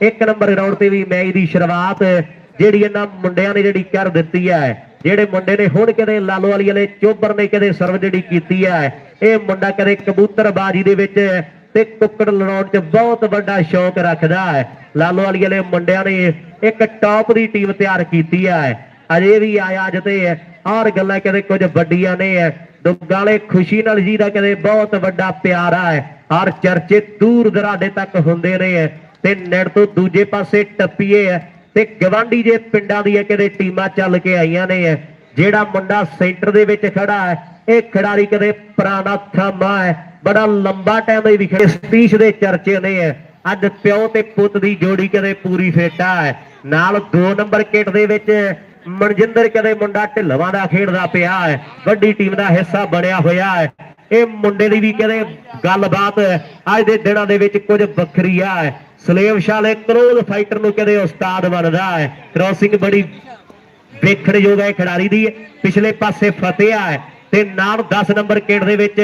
ਇੱਕ number ground ਤੇ ਵੀ match ਦੀ ਸ਼ੁਰੂਆਤ, ਜਿਹੜੀ ਇਹਨਾਂ ਮੁੰਡਿਆਂ ਨੇ ਜਿਹੜੀ ਕਰ ਦਿੱਤੀ ਹੈ, ਜਿਹੜੇ ਮੁੰਡੇ ਨੇ ਹੁਣ ਕਦੇ ਲਾਲੋ ਵਾਲੀ ਵਾਲੇ ਚੋਬਰ ਨੇ ਕਦੇ ਸਰਵ ਜਿਹੜੀ ਕੀਤੀ ਹੈ, ਇਹ ਮੁੰਡਾ ਕਦੇ ਕਬੂਤਰਬਾਜੀ ਦੇ ਵਿੱਚ ਤੇ ਕੁੱਕੜ ਲੜਾਉਣ 'ਚ ਬਹੁਤ ਵੱਡਾ ਸ਼ੌਕ ਰੱਖਦਾ ਹੈ। ਲਾਲੋ ਵਾਲੀ ਵਾਲੇ ਮੁੰਡਿਆਂ ਨੇ ਇੱਕ ਟੌਪ ਦੀ ਟੀਮ ਤਿਆਰ ਕੀਤੀ ਹੈ। ਅਜੇ ਵੀ ਆਇਆ ਅੱਜ ਤੇ ਔਰ ਗੱਲਾਂ ਕਦੇ ਕੁਝ ਵੱਡੀਆਂ ਨੇ। ਦੁੱਗਾਲੇ ਖੁਸ਼ੀ ਨਾਲ ਜੀ ਦਾ ਕਦੇ ਬਹੁਤ ਵੱਡਾ ਪਿਆਰਾ ਹੈ। ਔਰ ਚਰਚੇ ਦੂਰ ਦਰਾਡੇ ਤੱਕ ਹੁੰਦੇ ਨੇ। ਤੇ ਨੈਟ ਤੋਂ ਦੂਜੇ ਪਾਸੇ ਟੱਪੀਏ ਹੈ ਤੇ ਗਵਾਂਢੀ ਜੇ ਪਿੰਡਾਂ ਦੀਆਂ ਕਦੇ ਟੀਮਾਂ ਚੱਲ ਕੇ ਆਈਆਂ ਨੇ ਜਿਹੜਾ ਮੁੰਡਾ ਸੈਂਟਰ ਦੇ ਵਿੱਚ ਖੜਾ ਹੈ, ਇਹ ਖਿਡਾਰੀ ਕਦੇ ਪੁਰਾਣਾ ਥਾਮਾ ਹੈ, ਬੜਾ ਲੰਬਾ ਟਾਈਮ ਇਹ ਵਿਖੇ ਸਤੀਸ਼ ਦੇ ਚਰਚੇ ਨੇ ਹੈ ਅੱਜ ਪਿਓ ਤੇ ਪੁੱਤ ਦੀ ਜੋੜੀ ਕਦੇ ਪੂਰੀ ਫੇਟਾ ਹੈ। ਨਾਲ 2 ਨੰਬਰ ਕਿੱਟ ਦੇ ਵਿੱਚ ਮਨਜਿੰਦਰ ਕਦੇ ਮੁੰਡਾ ਢਿੱਲਵਾਂ ਦਾ ਖੇਡਦਾ ਪਿਆ ਹੈ। ਵੱਡੀ ਟੀਮ ਦਾ ਹਿੱਸਾ ਬਣਿਆ ਹੋਇਆ ਹੈ। ਇਹ ਮੁੰਡੇ ਦੀ ਵੀ ਕਹਿੰਦੇ ਗੱਲਬਾਤ ਅੱਜ ਦੇ ਦਿਨਾਂ ਦੇ ਵਿੱਚ ਕੁਝ ਵੱਖਰੀ ਆ ਹੈ ਸਲੇਵ ਸ਼ਾਲੇ ਕਰੋਲ ਫਾਈਟਰ ਨੂੰ ਕਹਿੰਦੇ ਉਸਤਾਦ ਬਣਦਾ ਹੈ। ਕ੍ਰੋਸਿੰਗ ਬੜੀ ਵੇਖਣਯੋਗ ਹੈ ਖਿਡਾਰੀ ਦੀ। ਪਿਛਲੇ ਪਾਸੇ ਫਤਿਆ ਹੈ ਤੇ ਨਾਲ 10 ਨੰਬਰ ਕੇਟ ਦੇ ਵਿੱਚ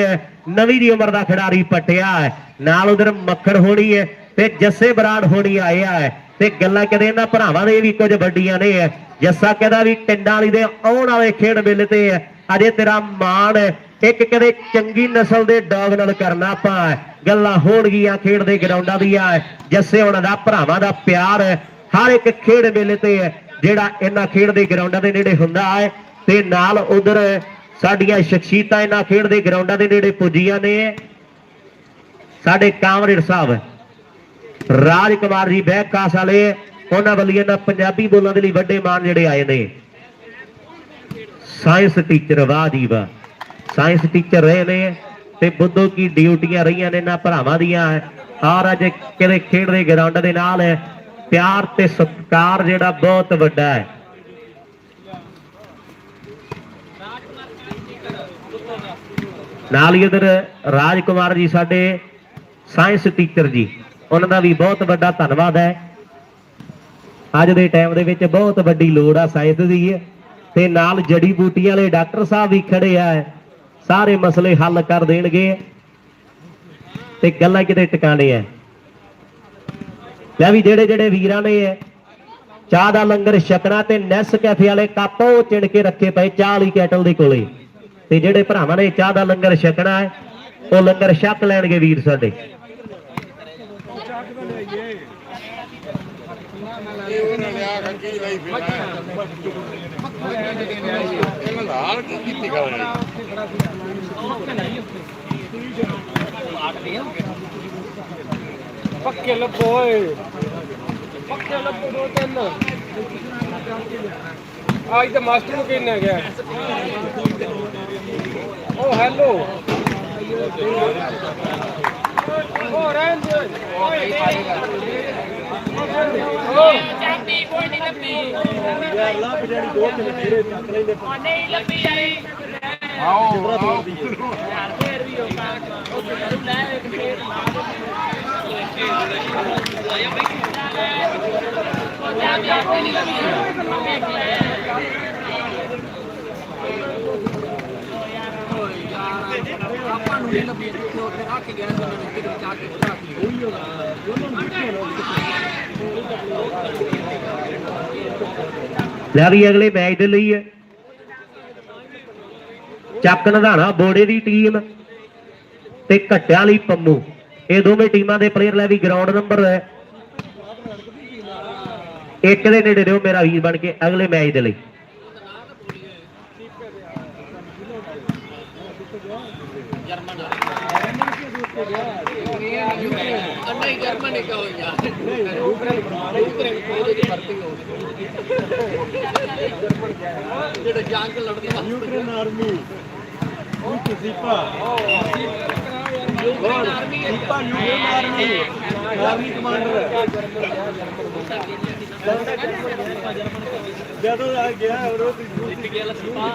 ਨਵੀਂ ਦੀ ਉਮਰ ਦਾ ਖਿਡਾਰੀ ਪਟਿਆ ਹੈ। ਨਾਲ ਉਧਰ ਮੱਖਣ ਹੋਣੀ ਹੈ ਤੇ ਜੱਸੇ ਬਰਾੜ ਹੋਣੀ ਆਇਆ ਹੈ ਤੇ ਗੱਲਾਂ ਕਦੇ ਇਹਨਾਂ ਭਰਾਵਾਂ ਦੇ ਵੀ ਕੁਝ ਵੱਡੀਆਂ ਨੇ ਜੱਸਾ ਕਹਿੰਦਾ ਵੀ ਟਿੰਡਾਂ ਵਾਲੀ ਦੇ ਆਉਣ ਵਾਲੇ ਖੇਡ ਮੇਲੇ ਤੇ ਅਜੇ ਤੇਰਾ ਮਾਣ ਇੱਕ ਕਦੇ ਚੰਗੀ ਨਸਲ ਦੇ ਡੌਗ ਨਾਲ ਕਰਨਾ ਆਪਾਂ। ਗੱਲਾਂ ਹੋਣਗੀਆਂ ਖੇਡ ਦੇ ਗਰਾਊਂਡਾਂ ਦੀਆਂ। ਜੱਸੇ ਉਹਨਾਂ ਦਾ, ਭਰਾਵਾਂ ਦਾ ਪਿਆਰ ਹਰ ਇੱਕ ਖੇਡ ਮੇਲੇ ਤੇ ਜਿਹੜਾ ਇਹਨਾਂ ਖੇਡ ਦੇ ਗਰਾਊਂਡਾਂ ਦੇ ਨੇੜੇ ਹੁੰਦਾ ਹੈ। ਤੇ ਨਾਲ ਉਧਰ ਸਾਡੀਆਂ ਸ਼ਖਸੀਅਤਾਂ ਇਹਨਾਂ ਖੇਡ ਦੇ ਗਰਾਊਂਡਾਂ ਦੇ ਨੇੜੇ ਪੁੱਜੀਆਂ ਨੇ। ਸਾਡੇ ਕਾਮਰੇਡ ਸਾਹਿਬ ਰਾਜ ਕੁਮਾਰ ਜੀ ਬਹਿਕਾਸ ਵਾਲੇ, ਉਹਨਾਂ ਵੱਲੋਂ ਇਹਨਾਂ ਪੰਜਾਬੀ ਬੋਲਣ ਦੇ ਲਈ ਵੱਡੇ ਮਾਨ ਜਿਹੜੇ ਆਏ ਨੇ। ਸਾਇੰਸ ਟੀਚਰ ਵਾਹ ਜੀ ਵਾਹ। ਸਾਇੰਸ ਟੀਚਰ ਰਹੇ ਨੇ ਤੇ ਬੁੱਧੋ ਕੀ ਡਿਊਟੀਆਂ ਰਹੀਆਂ ਨੇ, ਇਹਨਾਂ ਭਰਾਵਾਂ ਦੀਆਂ। ਔਰ ਅੱਜ ਕਿਹੜੇ ਖੇਡ ਦੇ ਗਰਾਊਂਡ ਦੇ ਨਾਲ ਪਿਆਰ ਤੇ ਸਤਿਕਾਰ ਜਿਹੜਾ ਬਹੁਤ ਵੱਡਾ ਹੈ। ਨਾਲ ਹੀ ਇਧਰ ਰਾਜ ਕੁਮਾਰ ਜੀ, ਸਾਡੇ ਸਾਇੰਸ ਟੀਚਰ ਜੀ, ਉਹਨਾਂ ਦਾ ਵੀ ਬਹੁਤ ਵੱਡਾ ਧੰਨਵਾਦ ਹੈ। ਅੱਜ ਦੇ ਟਾਈਮ ਦੇ ਵਿੱਚ ਬਹੁਤ ਵੱਡੀ ਲੋੜ ਆ ਸਾਇੰਸ ਦੀ। ਤੇ ਨਾਲ ਜੜੀ ਬੂਟੀਆਂ ਵਾਲੇ ਡਾਕਟਰ ਸਾਹਿਬ ਵੀ ਖੜੇ ਆ। ਸਾਰੇ ਮਸਲੇ ਹੱਲ ਕਰ ਦੇਣਗੇ ਤੇ ਗੱਲਾਂ ਕਿਤੇ ਟਿਕਾਣੇ ਆ ਲੈ ਵੀ ਜਿਹੜੇ ਜਿਹੜੇ ਵੀਰਾਂ ਨੇ ਚਾਹ ਦਾ ਲੰਗਰ ਛਕਣਾ ਤੇ ਨੈਸ ਕੈਫੇ ਵਾਲੇ ਕੱਪ ਉਹ ਚਿਣ ਕੇ ਰੱਖੇ ਪਏ ਚਾਹ ਵਾਲੀ ਕੈਟਲ ਦੇ ਕੋਲੇ। ਤੇ ਜਿਹੜੇ ਭਰਾਵਾਂ ਨੇ ਚਾਹ ਦਾ ਲੰਗਰ ਛਕਣਾ ਹੈ ਉਹ ਲੰਗਰ ਛਕ ਲੈਣਗੇ ਵੀਰ ਸਾਡੇ। ਉਹਨਾਂ ਕੀ ਕੀਤੀ ਗੱਲ ਹੈ ਪੱਕੇ ਲੱਭੋ ਓਏ। ਪੱਕੇ ਲੱਭੋ ਦੋ ਤਿੰਨ। ਅੱਜ ਤਾਂ ਮਾਸਟਰ ਨੂੰ ਕਿੰਨਾ ਗਿਆ? ਓ ਹੈਲੋ ਓ, ਰਹਿਣ ਦੇ। ਓਏ। ਚਾਂਦੀ ਕੋਈ ਨਹੀਂ ਲੱਭੀ ਯਾਰ ਲੱਭ ਜਿਹੜੀ ਦੋ ਤਿੰਨ ਕੀੜੇ ਚੱਕ ਲੈਂਦੇ ਉਹ ਨਹੀਂ ਲੱਭੀ ਆਈ ਆਓ। ਆਓ ਯਾਰ ਫੇਰ ਵੀ ਉਹ ਕੰਮ ਉਹ ਤੇ ਲੈ ਇੱਕ ਫੇਰ ਉਹ ਚਾਂਦੀ ਆਪਣੀ ਨਹੀਂ ਲੱਭੀ ਆਪਾਂ ਨੂੰ ਨਹੀਂ ਲੱਭੀ ਉੱਥੇ ਰੱਖ ਗਿਆ ਉਹਨਾਂ ਨੇ ਕਿਤੇ ਚਾਹ ਕੇ ਰੱਖ ਲਈ। ਲੈ ਵੀ ਅਗਲੇ ਮੈਚ ਦੇ ਲਈ ਹੈ ਚੱਕ ਨਧਾਣਾ, ਬੋੜੇ ਦੀ ਟੀਮ ਤੇ ਘੱਟਿਆਂ ਲਈ ਪੰਮੂ। ਇਹ ਦੋਵੇਂ ਟੀਮਾਂ ਦੇ ਪਲੇਅਰ ਲੈ ਵੀ ਗਰਾਊਂਡ ਨੰਬਰ ਹੈ। ਇੱਕ ਦੇ ਨੇੜੇ ਰਹੋ, ਮੇਰਾ ਵੀਰ ਬਣ ਕੇ, ਅਗਲੇ ਮੈਚ ਦੇ ਲਈ। ਅੰਨਾ ਹੀ ਜਰਮਨ ਇੱਕ ਯਾਰ ਯੂਕਰੇਨ ਕੋਈ ਦੀ ਭਰਤੀ ਹੋ ਜਿਹੜਾ ਜੰਗ ਲੜਦੇ ਯੂਕਰੇਨ ਆਰਮੀ ਉਹ ਸੀਪਾ Ukraine army ਸੀਪਾ Ukraine army army commander Jatuh lagi ya, udah tidur. Tidak jelas, Pak.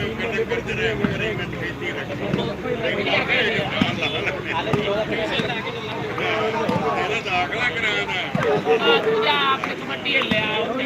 ਆਪਣੀ ਕਮੇਟੀ ਲਿਆ ਉੱਤੇ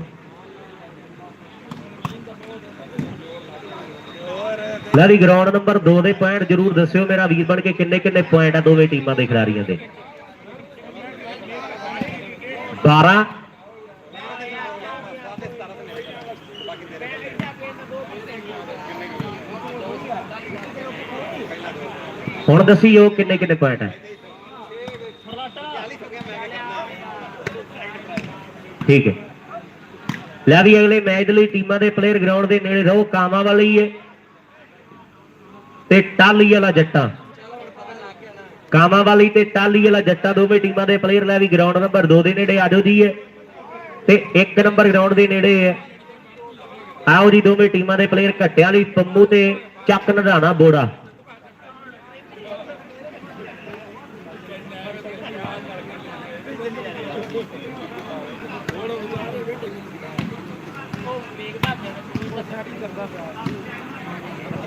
ਲੈ ਵੀ ਗਰਾਊਂਡ ਨੰਬਰ 2 ਦੇ ਪੁਆਇੰਟ ਜਰੂਰ ਦੱਸਿਓ ਮੇਰਾ ਵੀਰ ਬਣ ਕੇ ਕਿੰਨੇ ਕਿੰਨੇ ਪੁਆਇੰਟ ਆ ਦੋਵੇਂ ਟੀਮਾਂ ਦੇ ਖਿਡਾਰੀਆਂ ਦੇ। 12 ਹੁਣ ਦੱਸਿਓ ਕਿੰਨੇ ਕਿੰਨੇ ਪੁਆਇੰਟ ਹੈ ਠੀਕ ਹੈ। ਲੈ ਵੀ ਅਗਲੇ ਮੈਚ ਦੇ ਲਈ ਟੀਮਾਂ ਦੇ ਪਲੇਅਰ ਗਰਾਊਂਡ ਦੇ ਨੇੜੇ ਰਹੋ ਕਾਮਾਂ ਵਾਲੀ ਹੈ। ਤੇ ਟਾਲੀ ਵਾਲਾ ਜੱਟਾ। ਕਾਮਾਂ ਵਾਲੀ ਤੇ ਟਾਲੀ ਵਾਲਾ ਜੱਟਾ ਦੋਵੇਂ ਟੀਮਾਂ ਦੇ ਪਲੇਅਰ ਲੈ ਵੀ ਗਰਾਊਂਡ ਨੰਬਰ 2 ਦੇ ਨੇੜੇ ਆਜੋ ਜੀ ਤੇ 1 ਨੰਬਰ ਗਰਾਊਂਡ ਦੇ ਨੇੜੇ ਹੈ ਆਓ ਜੀ ਦੋਵੇਂ ਟੀਮਾਂ ਦੇ ਪਲੇਅਰ ਘੱਟਿਆਂ ਵਾਲੀ ਪੰਮੂ ਤੇ ਚੱਕ ਨਧਾਣਾ ਬੋੜਾ।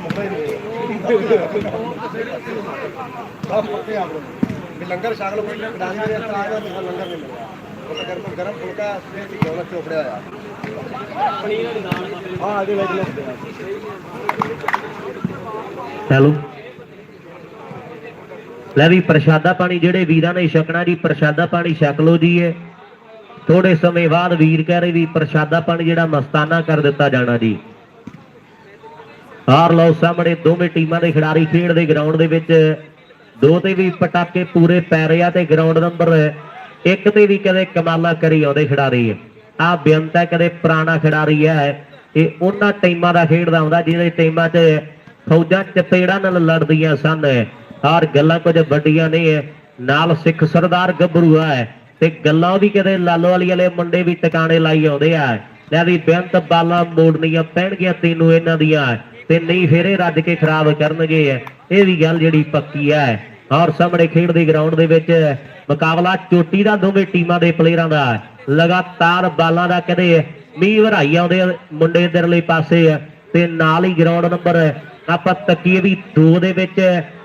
ਮੁੱਦਾ ਹੀ ਨਹੀਂ ਸਭ ਪੱਕੇ ਆਪ ਲੋग ਲੰਗਰ ਛਕ ਲੋ ਕੋਈ ਕਢਾਣੀ ਦੇ ਅੰਦਰ ਆਇਆ ਤਾਂ ਲੰਗਰ ਨਹੀਂ ਮਿਲਿਆ ਉਹ ਗਰਮ ਗਰਮ ਫੁਲਕਾ ਸਵੇਰ ਦੀ ਗੋਲਾ ਚੋਪੜਿਆ ਹੋਇਆ ਹਾਂ ਇਹਦੇ ਵਿੱਚ ਲਿਖਦੇ ਆ ਹੈਲੋ ਲੈ ਵੀ ਪ੍ਰਸ਼ਾਦਾ ਪਾਣੀ ਜਿਹੜੇ ਵੀਰਾਂ ਨੇ ਛਕਣਾ ਜੀ, ਪ੍ਰਸ਼ਾਦਾ ਪਾਣੀ ਛਕ ਲਓ ਜੀ ਇਹ। ਥੋੜੇ ਸਮੇਂ ਬਾਅਦ ਵੀਰ ਕਹਿ ਰਹੇ ਵੀ ਪ੍ਰਸ਼ਾਦਾ ਪਾਣੀ ਜਿਹੜਾ ਮਸਤਾਨਾ ਕਰ ਦਿੱਤਾ ਜਾਣਾ ਜੀ। ਆਰ ਲਓ ਸਾਹਮਣੇ ਦੋਵੇਂ ਟੀਮਾਂ ਦੇ ਖਿਡਾਰੀ ਖੇਡਦੇ ਗਰਾਊਂਡ ਦੇ ਵਿੱਚ। ਦੋ ਤੇ ਵੀ ਪਟਾਕੇ ਪੂਰੇ ਪੈ ਰਹੇ ਆ ਤੇ ਗਰਾਊਂਡ ਨੰਬਰ ਇੱਕ ਤੇ ਵੀ ਕਦੇ ਕਮਾਲਾ ਕਰੀ ਆਉਂਦੇ ਖਿਡਾਰੀ। ਆ ਬੇਅੰਤ ਹੈ, ਕਦੇ ਪੁਰਾਣਾ ਖਿਡਾਰੀ ਹੈ। ਇਹ ਉਹਨਾਂ ਟੀਮਾਂ ਦਾ ਖੇਡਦਾ ਹੁੰਦਾ ਜਿਹੜੇ ਟੀਮਾਂ 'ਚ ਫੌਜਾਂ ਚਪੇੜਾਂ ਨਾਲ ਲੜਦੀਆਂ ਸਨ। ਔਰ ਗੱਲਾਂ ਕੁਝ ਵੱਡੀਆਂ ਨਹੀਂ ਹੈ ਨਾਲ ਸਿੱਖ ਸਰਦਾਰ ਗੱਭਰੂ ਹੈ ਤੇ ਗੱਲਾਂ ਵੀ ਕਦੇ ਲਾਲੋ ਵਾਲੀ ਵਾਲੇ ਮੁੰਡੇ ਵੀ ਟਿਕਾਣੇ ਲਾਈ ਆਉਂਦੇ ਆ। ਲੈ ਵੀ ਬੇਅੰਤ ਬਾਲਾਂ ਮੋੜਨੀਆਂ ਪੈਣਗੀਆਂ ਤੈਨੂੰ ਇਹਨਾਂ ਦੀਆਂ ਤੇ ਨਹੀਂ ਫੇਰ ਇਹ ਰੱਜ ਕੇ ਖਰਾਬ ਕਰਨਗੇ ਇਹ ਵੀ ਗੱਲ ਜਿਹੜੀ ਪੱਕੀ ਹੈ ਔਰ ਸਾਹਮਣੇ ਖੇਡ ਦੇ ਗਰਾਊਂਡ ਦੇ ਵਿੱਚ ਮੁਕਾਬਲਾ ਚੋਟੀ ਦਾ ਦੋਵੇਂ ਟੀਮਾਂ ਦੇ ਪਲੇਅਰਾਂ ਦਾ। ਲਗਾਤਾਰ ਬਾਲਾਂ ਦਾ ਕਦੇ ਮੀਂਹ ਵਰਾਈ ਆਉਂਦੇ ਆ ਮੁੰਡੇ ਇਧਰਲੇ ਪਾਸੇ ਤੇ ਨਾਲ ਹੀ ਗਰਾਊਂਡ ਨੰਬਰ ਆਪਾਂ ਤੱਕੀਏ ਵੀ 2 ਦੇ ਵਿੱਚ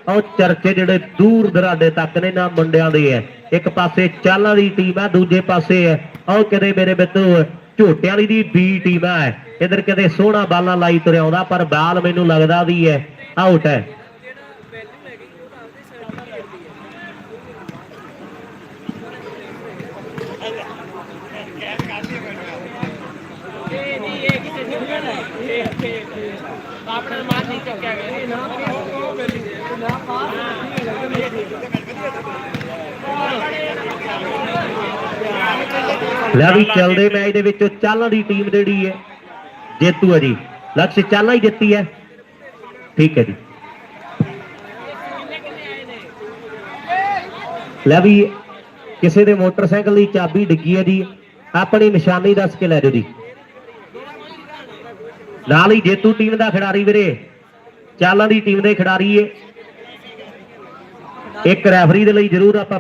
ਉਹ ਚਰਚੇ ਜਿਹੜੇ ਦੂਰ ਦਰਾਡੇ ਤੱਕ ਨੇ, ਨਾ ਮੁੰਡਿਆਂ ਦੇ ਐ। ਇੱਕ ਪਾਸੇ ਚਾਲਾਂ ਦੀ ਟੀਮ ਆ ਦੂਜੇ ਪਾਸੇ ਉਹ ਕਦੇ ਮੇਰੇ ਮਿੱਤਰੋ, ਝੋਟਿਆਂ ਵਾਲੀ ਦੀ ਬੀ ਟੀਮ ਆ ਇਧਰ ਕਦੇ ਸੋਹਣਾ ਬਾਲਾਂ ਲਾਈ ਤੁਰਿਆ ਆਉਂਦਾ, ਪਰ ਬਾਲ ਮੈਨੂੰ ਲੱਗਦਾ ਵੀ ਹੈ ਆਊਟ ਹੈ ਆਪਣੇ ਮਾਰ ਨਹੀਂ ਚੱਕਿਆ ਗਿਆ। ਲੈ ਵੀ ਚੱਲਦੇ ਮੈਚ ਦੇ ਵਿੱਚੋਂ ਚਾਲਾਂ ਦੀ ਟੀਮ ਜਿਹੜੀ ਹੈ, ਜੇਤੂ ਹੈ ਜੀ। ਲਕਸ਼ ਚਾਲਾਂ ਹੀ ਜਿੱਤੀ ਹੈ। ਠੀਕ ਹੈ ਜੀ। ਲੈ ਵੀ ਕਿਸੇ ਦੇ ਮੋਟਰਸਾਈਕਲ ਦੀ ਚਾਬੀ ਡਿੱਗੀ ਹੈ ਜੀ, ਆਪਣੀ ਨਿਸ਼ਾਨੀ ਦੱਸ ਕੇ ਲੈ ਜਾਓ ਜੀ। ਨਾਲ ਹੀ ਜੇਤੂ ਟੀਮ ਦਾ ਖਿਡਾਰੀ ਵੀਰੇ। ਚਾਲਾਂ ਦੀ ਟੀਮ ਦੇ ਖਿਡਾਰੀ ਏ। ਇੱਕ ਰੈਫਰੀ ਦੇ ਲਈ ਜ਼ਰੂਰ ਆਪਾਂ